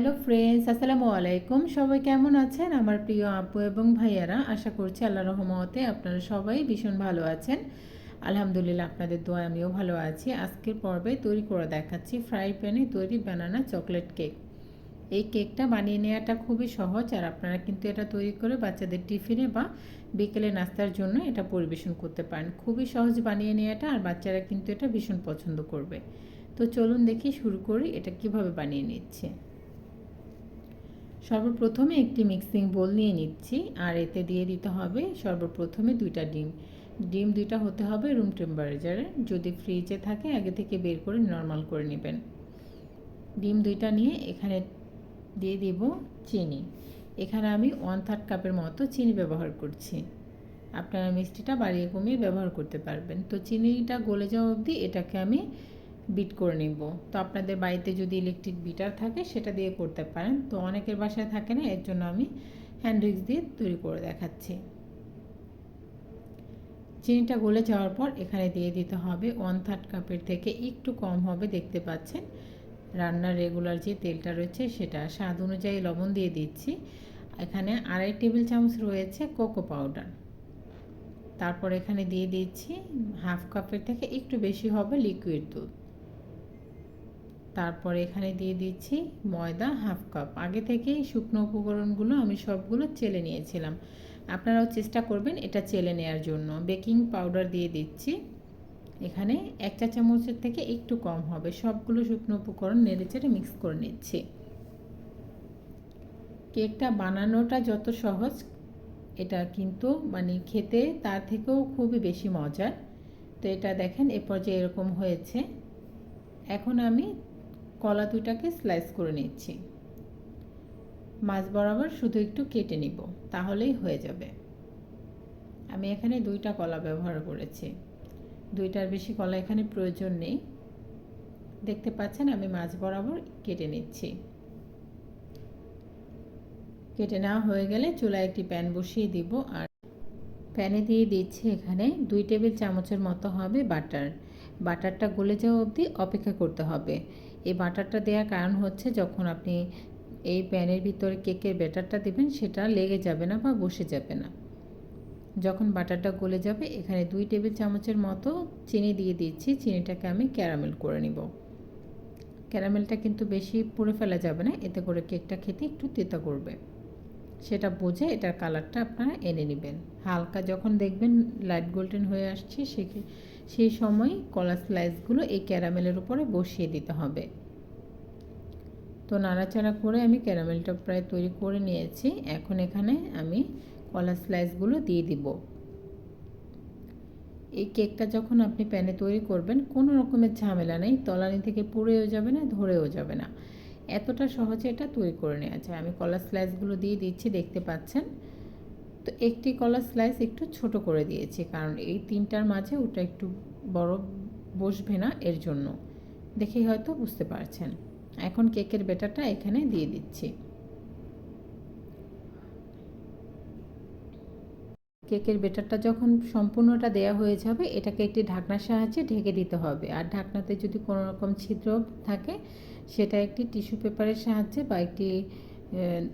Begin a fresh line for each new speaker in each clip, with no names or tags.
Hello friends, আসসালামু আলাইকুম। সবাই কেমন আছেন? আমার প্রিয় আপু এবং ভাইয়ারা, আশা করছি আল্লাহ রহমতে আপনারা সবাই ভীষণ ভালো আছেন। আলহামদুলিল্লাহ আপনাদের দোয়া আমিও ভালো আছি। আজকের পর্বে তৈরি করে দেখাচ্ছি ফ্রাই প্যানে তৈরি বানানা চকলেট কেক। এই কেকটা বানিয়ে নেওয়াটা খুবই সহজ আর আপনারা কিন্তু এটা তৈরি করে বাচ্চাদের টিফিনে বা বিকেলে নাস্তার জন্য এটা পরিবেশন করতে পারেন। খুবই সহজ বানিয়ে নেওয়াটা আর বাচ্চারা কিন্তু এটা ভীষণ পছন্দ করবে। তো চলুন দেখি শুরু করি, এটা কীভাবে বানিয়ে নিচ্ছে। সর্বপ্রথমে একটি মিক্সিং বোল নিয়ে নিচ্ছি, আর এতে দিয়ে দিতে হবে সর্বপ্রথমে দুইটা ডিম। ডিম দুইটা হতে হবে রুম টেম্পারেচারে। যদি ফ্রিজে থাকে, আগে থেকে বের করে নর্মাল করে নেবেন। ডিম দুইটা নিয়ে এখানে দিয়ে দিব চিনি। এখানে আমি ওয়ান থার্ড কাপের মতো চিনি ব্যবহার করছি। আপনারা মিষ্টিটা বাড়িয়ে কমিয়ে ব্যবহার করতে পারবেন। তো চিনিটা গলে যাওয়া অবধি এটাকে আমি বিট করে নিব। তো আপনাদের বাড়িতে যদি ইলেকট্রিক বিটার থাকে, সেটা দিয়ে করতে পারেন। তো অনেকের বাসায় থাকে না, এর জন্য আমি হ্যান্ড দিয়ে তৈরি করে দেখাচ্ছি। চিনিটা গলে যাওয়ার পর এখানে দিয়ে দিতে হবে ওয়ান থার্ড কাপের থেকে একটু কম হবে, দেখতে পাচ্ছেন। রান্নার রেগুলার যে তেলটা রয়েছে, সেটা স্বাদ অনুযায়ী লবণ দিয়ে দিচ্ছি। এখানে আড়াই টেবিল চামচ রয়েছে কোকো পাউডার তারপর এখানে দিয়ে দিচ্ছি হাফ কাপের থেকে একটু বেশি হবে লিকুইড দুধ। তারপর এখানে দিয়ে দিচ্ছি ময়দা হাফ কাপ। আগে থেকেই শুকনো উপকরণগুলো আমি সবগুলো চেলে নিয়েছিলাম। আপনারাও চেষ্টা করবেন এটা চেলে নেওয়ার জন্য। বেকিং পাউডার দিয়ে দিচ্ছি। এখানে এক চা চামচের থেকে একটু কম হবে। সবগুলো শুকনো উপকরণ নেড়ে চেড়ে মিক্স করে নিচ্ছি। কেকটা বানানোটা যত সহজ, এটা কিন্তু মানে খেতে তার থেকেও খুবই বেশি মজার। তো এটা দেখেন এ পর্যায়ে এরকম হয়েছে। এখন আমি কলা দুটাকে স্লাইস করে নিচ্ছি। মাছ বরাবর শুধু একটু কেটে নিব, তাহলেই হয়ে যাবে। আমি এখানে দুইটা কলা ব্যবহার করেছি। দুইটার বেশি কলা এখানে প্রয়োজন নেই। দেখতে পাচ্ছেন, আমি মাছ বরাবর কেটে নিচ্ছি। কেটে নেওয়া হয়ে গেলে চুলায় একটি প্যান বসিয়ে দিব আর প্যানে দিয়ে দিচ্ছি এখানে দুই টেবিল চামচের মতো হবে বাটার। বাটারটা গলে যাওয়া অবধি অপেক্ষা করতে হবে। এই বাটারটা দেওয়ার কারণ হচ্ছে যখন আপনি এই প্যানের ভিতরে কেকের ব্যাটারটা দেবেন, সেটা লেগে যাবে না বা বসে যাবে না। যখন বাটারটা গলে যাবে, এখানে দুই টেবিল চামচের মতো চিনি দিয়ে দিচ্ছি। চিনিটাকে আমি ক্যারামেল করে নিব। ক্যারামেলটা কিন্তু বেশি পুড়ে ফেলা যাবে না, এতে করে কেকটা খেতে একটু তেতা করবে। সেটা বুঝে এটার কালারটা আপনারা এনে নেবেন। হালকা যখন দেখবেন লাইট গোল্ডেন হয়ে আসছে সে সেই সময় কলা স্লাইসগুলো এই ক্যারামেলের উপরে বসিয়ে দিতে হবে। তো নাড়াচাড়া করে আমি ক্যারামেলটা প্রায় তৈরি করে নিয়েছি। এখন এখানে আমি কলা স্লাইসগুলো দিয়ে দিব। এই কেকটা যখন আপনি প্যানে তৈরি করবেন, কোনো রকমের ঝামেলা নেই, তলানি থেকে পুড়েও যাবে না, ধরেও যাবে না। এতটা সহজে এটা তৈরি করে নেওয়া যায়। আমি কলা স্লাইসগুলো দিয়ে দিচ্ছি, দেখতে পাচ্ছেন? তো একটি কলা স্লাইস একটু ছোট করে দিয়েছি, কারণ এই তিনটার মাঝে ওটা একটু বড় বসবে না এর জন্য। দেখেই হয়তো বুঝতে পারছেন। এখন কেকের বেটারটা এখানে দিয়ে দিচ্ছি। কেকের বেটারটা যখন সম্পূর্ণটা দেয়া হয়ে যাবে, এটাকে একটি ঢাকনার সাহায্যে ঢেকে দিতে হবে। আর ঢাকনাতে যদি কোনো রকম ছিদ্র থাকে, সেটা একটি টিস্যু পেপারের সাহায্যে বা একটি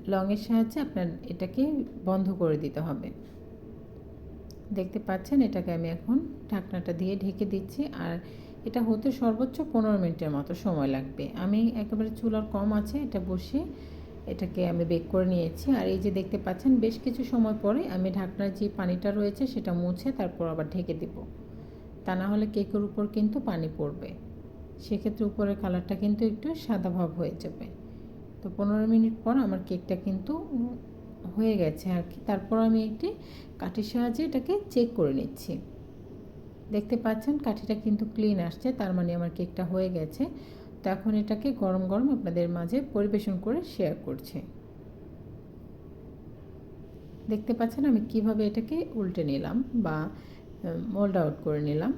লংয়ের সাহায্যে আপনার এটাকে বন্ধ করে দিতে হবে। দেখতে পাচ্ছেন, এটাকে আমি এখন ঢাকনাটা দিয়ে ঢেকে দিচ্ছি। আর এটা হতে সর্বোচ্চ পনেরো মিনিটের মতো সময় লাগবে। আমি একেবারে চুলার কম আছে, এটা বসে এটাকে আমি বেক করে নিয়েছি। আর এই যে দেখতে পাচ্ছেন, বেশ কিছু সময় পরে আমি ঢাকনার যে পানিটা রয়েছে, সেটা মুছে তারপর আবার ঢেকে দেব। তা না হলে কেকের উপর কিন্তু পানি পড়বে। সেক্ষেত্রে উপরের কালারটা কিন্তু একটু সাদা ভাব হয়ে যাবে। তো পনেরো মিনিট পর আমার কেকটা কিন্তু হয়ে গেছে আর কি। তারপর আমি একটি কাঠির সাহায্যে এটাকে চেক করে নিচ্ছি। দেখতে পাচ্ছেন কাঠিটা কিন্তু ক্লিন আসছে, তার মানে আমার কেকটা হয়ে গেছে। তো এখন এটাকে গরম গরম আপনাদের মাঝে পরিবেশন করে শেয়ার করছি। দেখতে পাচ্ছেন আমি কীভাবে এটাকে উল্টে নিলাম বা মোল্ড আউট করে নিলাম।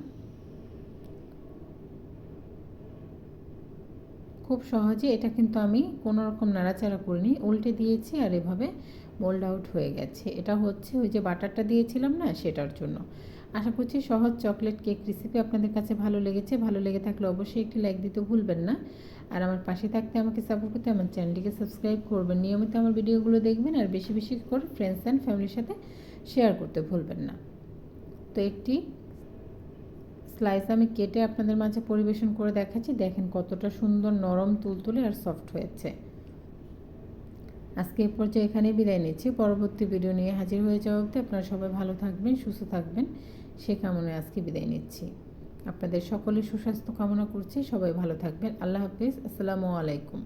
খুব সহজে এটা কিন্তু আমি কোনো রকম নাড়াচাড়া করিনি, উল্টে দিয়েছি আর এভাবে মোল্ড আউট হয়ে গেছে। এটা হচ্ছে ওই যে বাটারটা দিয়েছিলাম না সেটার জন্য। আশা করছি সহজ চকলেট কেক রেসিপি আপনাদের কাছে ভালো লেগেছে। ভালো লেগে থাকলে অবশ্যই একটি লাইক দিতে ভুলবেন না। আর আমার পাশে থাকতে আমাকে সাপোর্ট করতে আমার চ্যানেলটিকে সাবস্ক্রাইব করবেন। নিয়মিত আমার ভিডিওগুলো দেখবেন আর বেশি বেশি করে ফ্রেন্ডস অ্যান্ড ফ্যামিলির সাথে শেয়ার করতে ভুলবেন না। তো একটি স্লাইস আমি কেটে আপনাদের মাঝে পরিবেশন করে দেখাচ্ছি। দেখেন কতটা সুন্দর নরম তুলতুলে আর সফট হয়েছে। আজকে এই পর্যায়ে এখানেই বিদায় নিচ্ছি। পরবর্তী ভিডিও নিয়ে হাজির হয়ে যাওয়া অবধি আপনারা সবাই ভালো থাকবেন, সুস্থ থাকবেন। সে কামনায় আজকে বিদায় নিচ্ছি। আপনাদের সকলের সুস্বাস্থ্য কামনা করছি। সবাই ভালো থাকবেন। আল্লাহ হাফিজ। আসসালামু আলাইকুম।